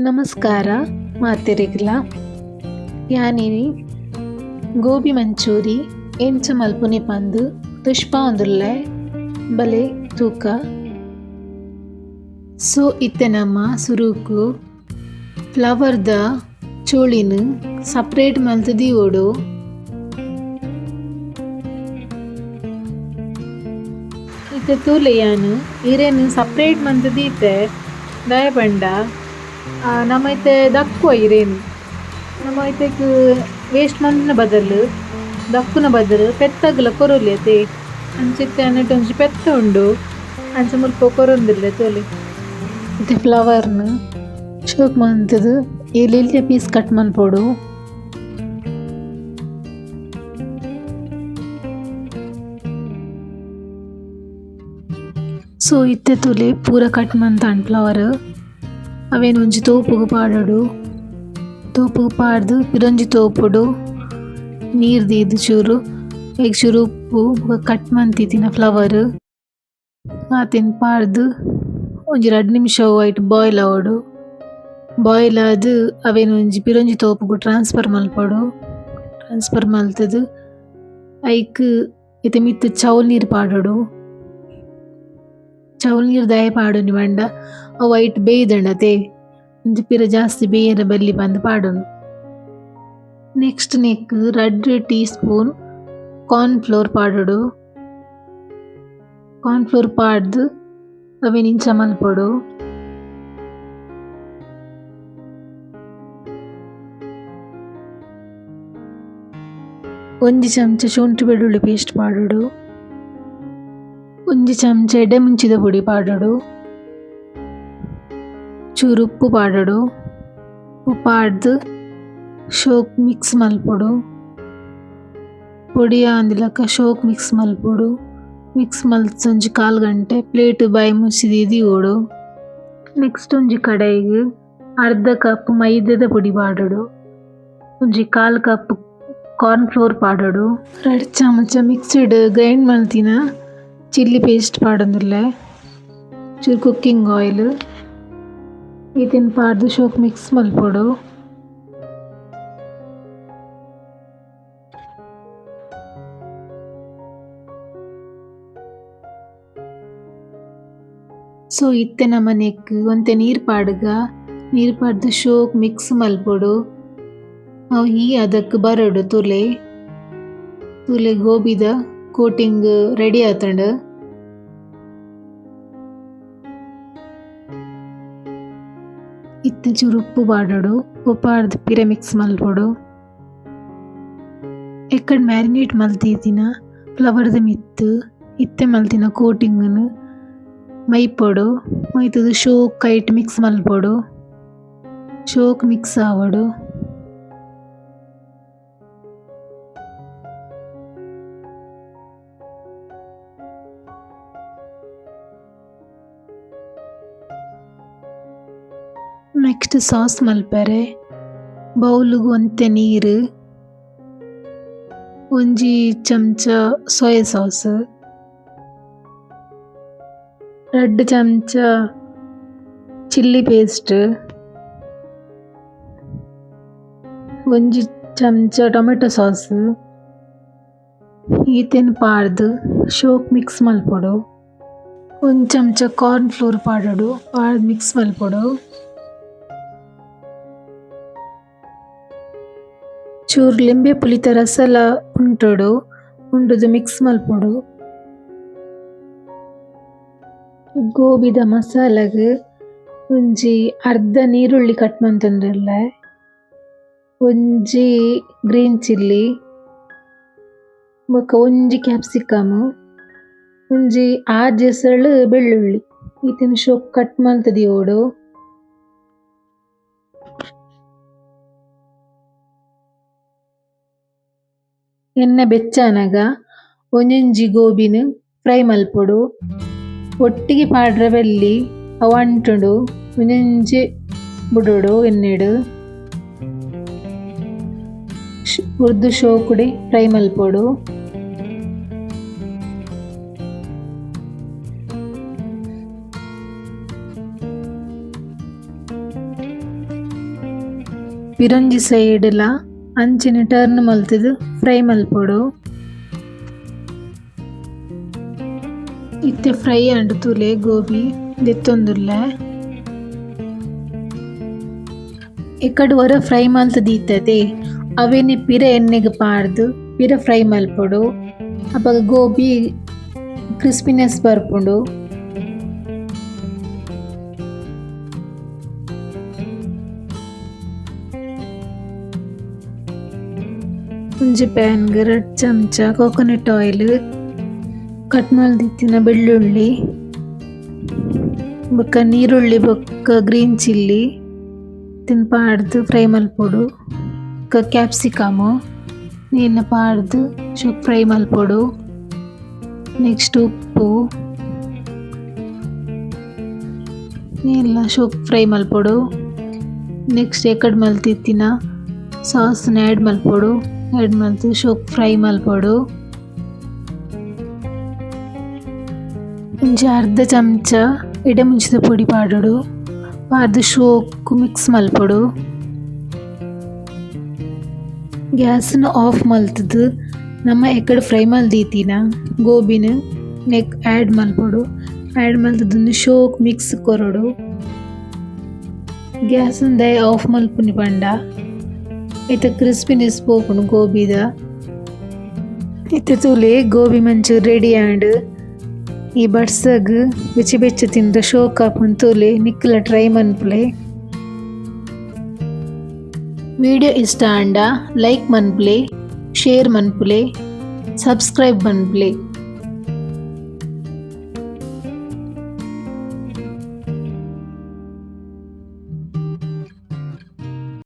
ನಮಸ್ಕಾರ, ಮಾತೆರೆಗ್ಲ. ಯಾನಿನಿ ಗೋಬಿ ಮಂಚೂರಿ, ಎಂಚ ಮಲ್ಪುನಿ ಪಂದು ತುಷ್ಪ ಒಂದುಲ್ಲೆ, ಬಲೆ, ತೂಕ. ಸೊ ಇತ್ತೆ ನಮ್ಮ ಸುರುಕು, ಫ್ಲವರ್ದ ಚೋಳಿನ ಸಪ್ರೇಟ್ ಮಲ್ತದಿ ಓಡು. ಇತ್ತೆ ತೂಲೆ ಯಾನು ಇರೇನು ಸಪ್ರೇಟ್ ಮಂತದಿ ಇತ್ತೆ ದಯಪಂಡ ದಕ್ಕುವ ಇರೇನು ನಮೈತೆಗ್ ವೇಸ್ಟ್ ಮಂತಿನ ಬದಲು, ದಕ್ಕುನ ಬದಲು ಪೆತ್ತಗ್ಲ ಕೊರೊಲಿ ಅತೆ ಅಂಚಿತ್ತೆ ಅನ್ನಟ್ಟು ಒಂಜಿ ಪೆತ್ತ ಉಂಡು, ಅಂಚ ಮುಲ್ಪ ಕೊರೊಂದಿಲ್ಲ ತೋಲಿ. ಇತ್ತೆ ಫ್ಲವರ್ನ ಶೋಕ್ ಮಂತದು ಎಲ್ಲಿ ಪೀಸ್ ಕಟ್ ಮನ್ಪೊಡು ಸೊ ಇತ್ತೆ ತುಲೆ ಪೂರ ಕಟ್ ಮಂತಾಂಡ್ ಫ್ಲವರ್. ಅವೇನು ಒಂಜಿ ತೋಪುಗು ಪಾಡೋಡು? ತೋಪುಗು ಪಾಡ್ದು, ಪಿರೊಂಜಿ ತೋಪುಡು, ನೀರು ದೀದು ಚೂರು ಈಗ ಚೂರು ಉಪ್ಪು ಕಟ್ ಮಂತಿತ್ತಿನ ಫ್ಲವರ್ ಆತಿನ ಪಾಡ್ದು, ಒಂಜಿ ರಡ್ಡ್ ನಿಮಿಷ ಐಟ್ ಬಾಯ್ಲ್ ಆವೊಡು. ಬಾಯ್ಲ್ ಆದ್ ಅವೇನು ಒಂಜಿ ಪಿರೊಂಜಿ ತೋಪುಗು ಟ್ರಾನ್ಸ್ಫರ್ ಮಲ್ಪೊಡು. ಟ್ರಾನ್ಸ್ಫರ್ ಮಲ್ತದು, ಐಕ್ ಇತ್ತೆ ಮಿತ್ತ್ ಚೌಲ್ ನೀರು ಪಾಡೋಡು. ಚೌಲ್ ನೀರು ದಯ ಪಾಡೊಂಡಿ ಪಂಡ ಅವು ಐಟ್ ಬೇಯ್ದಂಡತೆ ಒಂಜಿ ಪಿರ ಜಾಸ್ತಿ ಬೇಯರೆ ಬಲ್ಲಿ ಬಂದು ಪಾಡೊಂಡು ನೆಕ್ಸ್ಟ್ ನೆಕ್ ರಡ್ಡ್ ಟೀ ಸ್ಪೂನ್ ಕಾರ್ನ್ ಫ್ಲೋರ್ ಪಾಡೋಡು ಕಾರ್ನ್ ಫ್ಲೋರ್ ಪಾಡ್ದು ಅವೇನು ಇಂಚ ಮಲ್ಪೊಡು ಒಂಜಿ ಚಮಚ ಶುಂಠಿ ಬೆಳ್ಳುಳ್ಳಿ ಪೇಸ್ಟ್ ಪಾಡೋಡು ಒಂಜಿ ಚಮಚ ಎಡೆ ಮುಂಚಿದ ಪುಡಿ ಪಾಡುಡು. ಚೂರು ಉಪ್ಪು ಪಾಡುಡು. ಉಪ್ಪು ಶೋಕ್ ಮಿಕ್ಸ್ ಮಲ್ಪೊಡು. ಪುಡಿ ಆಂದಿಲಕ ಶೋಕ್ ಮಿಕ್ಸ್ ಮಲ್ಪೊಡು. ಮಿಕ್ಸ್ ಮಲ್ತ್ ಒಂಜಿ ಕಾಲ್ ಗಂಟೆ, ಪ್ಲೇಟ್ ಬಾಯಿ ಮುಚ್ಚಿದಿ ಓಡು. ನೆಕ್ಸ್ಟ್ ಒಂಜಿ ಕಡಾಯಿಗೆ ಅರ್ಧ ಕಪ್ ಮೈದದ ಪುಡಿ ಪಾಡೋಡು. ಒಂಜಿ ಕಾಲ್ ಕಪ್ ಕಾರ್ನ್ ಫ್ಲೋರ್ ಪಾಡೋಡು. ಎರಡು ಚಮಚ ಮಿಕ್ಸ್ಡ್ ಗ್ರೈಂಡ್ ಮಲ್ತಿನ ಚಿಲ್ಲಿ ಪೇಸ್ಟ್ ಪಾಡೊಂದುಲ್ಲೆ ಚೂರು ಕುಕ್ಕಿಂಗ್ ಆಯಿಲ್ ಇದನ್ನ ಪಾಡ್ದು ಶೋಕ್ ಮಿಕ್ಸ್ ಮಲ್ಪೊಡು. ಸೊ ಇತ್ತೆ ನಮನೆಕ್ ಒಂತೆ ನೀರ್ ಪಾಡ್ಗ. ನೀರ್ ಪಾಡ್ದು ಶೋಕ್ ಮಿಕ್ಸ್ ಮಲ್ಪೊಡು. ಅವು ಈ ಅದಕ್ಕೆ ಬರಡು, ತುಲೆ. ತುಲೆ ಗೋಬಿದ ಕೋಟಿಂಗ್ ರೆಡಿ ಆತಂಡು ಇತ್ತೆ ಉಪ್ಪು ಬಾಡೋಡು, ಉಪ್ಪು ಪಾಡ್ದು ಪಿರೆ ಮಿಕ್ಸ್ ಮಲ್ಪೊಡು ಎಕ್ಕಡ್ ಮ್ಯಾರಿನೇಟ್ ಮಲ್ತಿದ್ದಿನ ಫ್ಲವರ್ದ ಮಿತ್ತು, ಇತ್ತೆ ಮಲ್ತಿನ ಕೋಟಿಂಗ್ನು ಮೈಪೋಡು. ಮೈತದು ಶೋಕ್ ಕೈಟ್ ಮಿಕ್ಸ್ ಮಲ್ಪೊಡು ಶೋಕ್ ಮಿಕ್ಸ್ ಆವಡು. ನೆಕ್ಸ್ಟ್ ಸಾಸ್ ಮಲ್ಪೆರೆ? ಬೌಲ್ಗ್ ಒಂತೆ ನೀರು. ಒಂಜಿ ಚಮಚ ಸೋಯಾ ಸಾಸ್. ಎರಡು ಚಮಚ ಚಿಲ್ಲಿ ಪೇಸ್ಟ್. ಒಂಜಿ ಚಮಚ ಟೊಮೆಟೊ ಸಾಸ್. ಈತೆನ್ ಪಾಡ್ದು? ಶೋಕ್ ಮಿಕ್ಸ್ ಮಲ್ಪೊಡು. ಒಂದು ಚಮಚ ಕಾರ್ನ್ ಫ್ಲೋರ್ ಪಾಡೋಡು. ಪಾಡ್ ಮಿಕ್ಸ್ ಮಲ್ಪೊಡು. ಚೂರು ಲಿಂಬೆ ಪುಲಿತ ರಸಲ ಉಂಟುಡು, ಉಂಡುದು ಮಿಕ್ಸ್ ಮಲ್ಪೊಡು. ಗೋಬಿದ ಮಸಾಲೆಗ್ ಒಂಜಿ ಅರ್ಧ ನೀರುಳ್ಳಿ ಕಟ್ ಮಂತೊಂದುಲ್ಲ, ಒಂಜಿ ಗ್ರೀನ್ ಚಿಲ್ಲಿ ಬೊಕ ಒಂಜಿ ಕ್ಯಾಪ್ಸಿಕಮ್ ಒಂಜಿ ಆಜೆಸಳ್ ಬೆಳ್ಳುಳ್ಳಿ. ಇತ್ತಿನ ಶೋಕ್ ಕಟ್ ಮಲ್ತದಿ ಓಡು ಎಣ್ಣೆ ಬೆಚ್ಚನಗ ಒಂಜೊಂಜಿ ಗೋಬಿನ್ ಫ್ರೈ ಮಲ್ಪೊಡು, ಒಟ್ಟಿಗೆ ಪಾಡ್ರೆ ಬೆಲ್ಲಿ ಅವು ಅಂಟುಂಡು, ಒಂಜೊಂಜಿ ಬುಡೋಡು ಎಣ್ಣೆಡು ಉರ್ದು ಶೋಕುಡಿ ಫ್ರೈ ಮಲ್ಪೊಡು. ಪಿರಂಜಿ ಸೈಡ್ಲ ಅಂಚಿನ ಟರ್ನ್ ಮಲ್ತಿದ್ದು ಫ್ರೈ ಮಲ್ಪೊಡು. ಇತ್ತೆ ಫ್ರೈ ಅಂಡ್ ತುಲೆ, ಗೋಬಿ, ದೆತ್ತೊಂದುಲ್ಲೆ. ಇಕ್ಕಡ್ ವರ ಫ್ರೈ ಮಲ್ತ್ ದೀತದೆ ಅವೇನೆ ಪಿರ ಎಣ್ಣೆಗೆ ಪಾಡ್ದು, ಪಿರ ಫ್ರೈ ಮಲ್ಪೊಡು. ಅಪ್ಪ ಗೋಬಿ ಕ್ರಿಸ್ಪಿನೆಸ್ ಬರ್ಪುಂಡು. ಒಂಜಿ ಪ್ಯಾನ್ಗೆ ರಡ್ಡ್ ಚಮಚ ಕೋಕೋನಟ್ ಆಯಿಲ್ ಕಟ್ ಮಲ್ದಿತ್ತಿನ ಬೆಳ್ಳುಳ್ಳಿ, ಬೊಕ್ಕ ನೀರುಳ್ಳಿ, ಬೊಕ್ಕ ಗ್ರೀನ್ ಚಿಲ್ಲಿ ತಿನ್ ಪಾಡ್ದು ಫ್ರೈ ಮಲ್ಪೊಡು ಬೊಕ್ಕ ಕ್ಯಾಪ್ಸಿಕಮು ನೀರ್ನ ಪಾಡ್ದು ಶುಕ್ ಫ್ರೈ ಮಲ್ಪೊಡು ನೆಕ್ಸ್ಟ್ ಉಪ್ಪು. ಎಲ್ಲ ಶುಕ್ ಫ್ರೈ ಮಲ್ಪೊಡು ನೆಕ್ಸ್ಟ್ ಎಕಡ್ ಮಲ್ತಿತ್ತಿನ ಸಾಸ್ನ ಆ್ಯಡ್ ಮಲ್ಪೊಡು ಆ್ಯಡ್ ಮಲ್ತು ಶೋಕ್ ಫ್ರೈ ಮಲ್ಪೊಡು ಒಂಜಿ ಅರ್ಧ ಚಮಚ ಎಡೆಮುಂಚಿದ ಪುಡಿ ಪಾಡುಡು. ಅರ್ಧ ಶೋಕು ಮಿಕ್ಸ್ ಮಲ್ಪೊಡು. ಗ್ಯಾಸ್ನ ಆಫ್ ಮಲ್ತುದು ನಮ್ಮ ಎಕಡೆ ಫ್ರೈ ಮಲ್ದೀತಿನ ಗೋಬಿನ ನೆಕ್ ಆ್ಯಡ್ ಮಲ್ಪೊಡು. ಆ್ಯಡ್ ಮಲ್ತುದೊಂದು ಶೋಕ್ ಮಿಕ್ಸ್ ಕೊರಡು. ಗ್ಯಾಸನ್ ದಯ ಆಫ್ ಮಲ್ಪುನಿ ಪಂಡ. ಇತ್ತ ಕ್ರಿಸ್ಪಿನೆಸ್ ಪೋಪುಂಡು ಗೋಬಿದ. ಇತ್ತ ತೂಲೆ ಗೋಬಿ ಮಂಚು ರೆಡಿ ಆಂಡ್ ಈ ಬಡ್ಸಗ್ ಬೆಚ್ಚಿ ಬೆಚ್ಚ ತಿಂದ ಶೋಕ್ ಆಪುನ್ ತೂಲೆ ನಿಕ್ಕಲ ಟ್ರೈ ಮನ್ಪುಲೆ ವಿಡಿಯೋ ಇಷ್ಟ ಆಂಡ ಲೈಕ್ ಮನ್ಪುಲೆ ಶೇರ್ ಮನ್ಪುಲೆ ಸಬ್ಸ್ಕ್ರೈಬ್ ಮನ್ಪುಲೆ